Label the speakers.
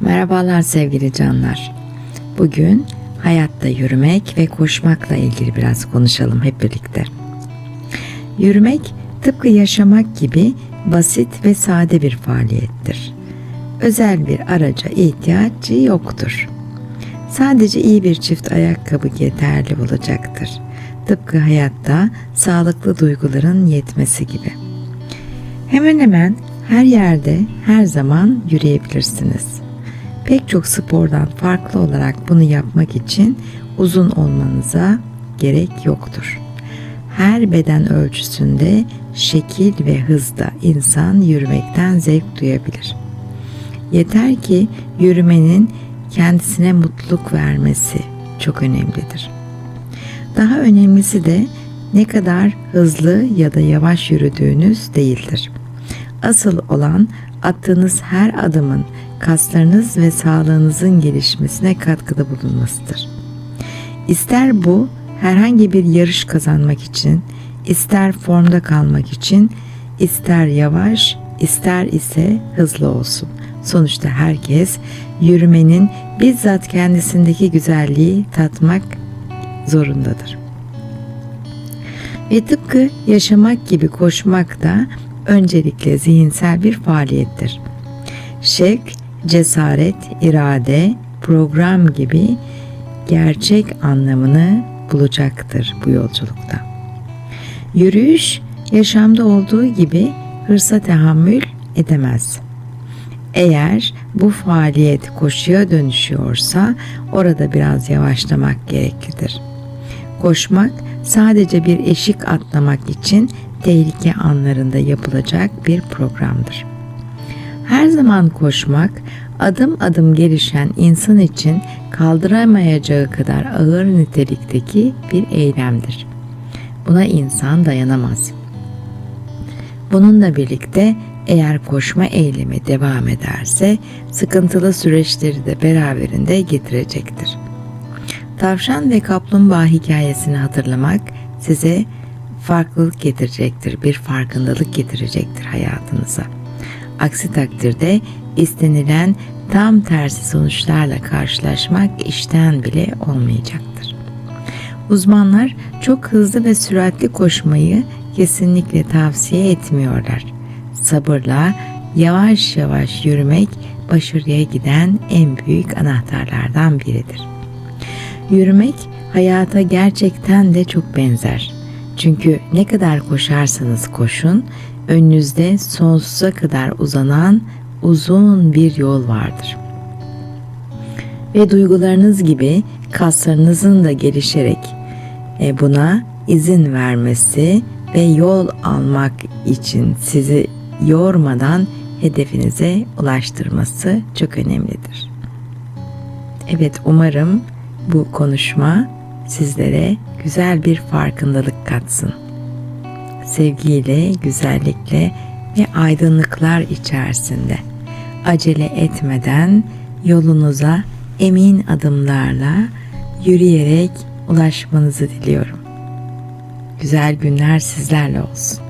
Speaker 1: Merhabalar sevgili canlar. Bugün hayatta yürümek ve koşmakla ilgili biraz konuşalım hep birlikte. Yürümek tıpkı yaşamak gibi basit ve sade bir faaliyettir. Özel bir araca ihtiyacı yoktur. Sadece iyi bir çift ayakkabı yeterli olacaktır. Tıpkı hayatta sağlıklı duyguların yetmesi gibi. Hemen hemen her yerde her zaman yürüyebilirsiniz. Pek çok spordan farklı olarak bunu yapmak için uzun olmanıza gerek yoktur. Her beden ölçüsünde şekil ve hızda insan yürümekten zevk duyabilir. Yeter ki yürümenin kendisine mutluluk vermesi çok önemlidir. Daha önemlisi de ne kadar hızlı ya da yavaş yürüdüğünüz değildir. Asıl olan attığınız her adımın kaslarınız ve sağlığınızın gelişmesine katkıda bulunmasıdır. İster bu herhangi bir yarış kazanmak için, ister formda kalmak için, ister yavaş, ister ise hızlı olsun. Sonuçta herkes yürümenin bizzat kendisindeki güzelliği tatmak zorundadır. Ve tıpkı yaşamak gibi koşmak da öncelikle zihinsel bir faaliyettir. Şek, cesaret, irade, program gibi gerçek anlamını bulacaktır bu yolculukta. Yürüyüş yaşamda olduğu gibi hırsa tahammül edemez. Eğer bu faaliyet koşuya dönüşüyorsa orada biraz yavaşlamak gereklidir. Koşmak sadece bir eşik atlamak için tehlike anlarında yapılacak bir programdır. Her zaman koşmak adım adım gelişen insan için kaldıramayacağı kadar ağır nitelikteki bir eylemdir. Buna insan dayanamaz. Bununla birlikte eğer koşma eylemi devam ederse sıkıntılı süreçleri de beraberinde getirecektir. Tavşan ve kaplumbağa hikayesini hatırlamak size farklılık getirecektir, bir farkındalık getirecektir hayatınıza. Aksi takdirde istenilen tam tersi sonuçlarla karşılaşmak işten bile olmayacaktır. Uzmanlar çok hızlı ve süratli koşmayı kesinlikle tavsiye etmiyorlar. Sabırla yavaş yavaş yürümek başarıya giden en büyük anahtarlardan biridir. Yürümek hayata gerçekten de çok benzer. Çünkü ne kadar koşarsanız koşun, önünüzde sonsuza kadar uzanan uzun bir yol vardır. Ve duygularınız gibi kaslarınızın da gelişerek e, buna izin vermesi ve yol almak için sizi yormadan hedefinize ulaştırması çok önemlidir. Evet umarım bu konuşma sizlere güzel bir farkındalık katsın. Sevgiyle, güzellikle ve aydınlıklar içerisinde acele etmeden yolunuza emin adımlarla yürüyerek ulaşmanızı diliyorum. Güzel günler sizlerle olsun.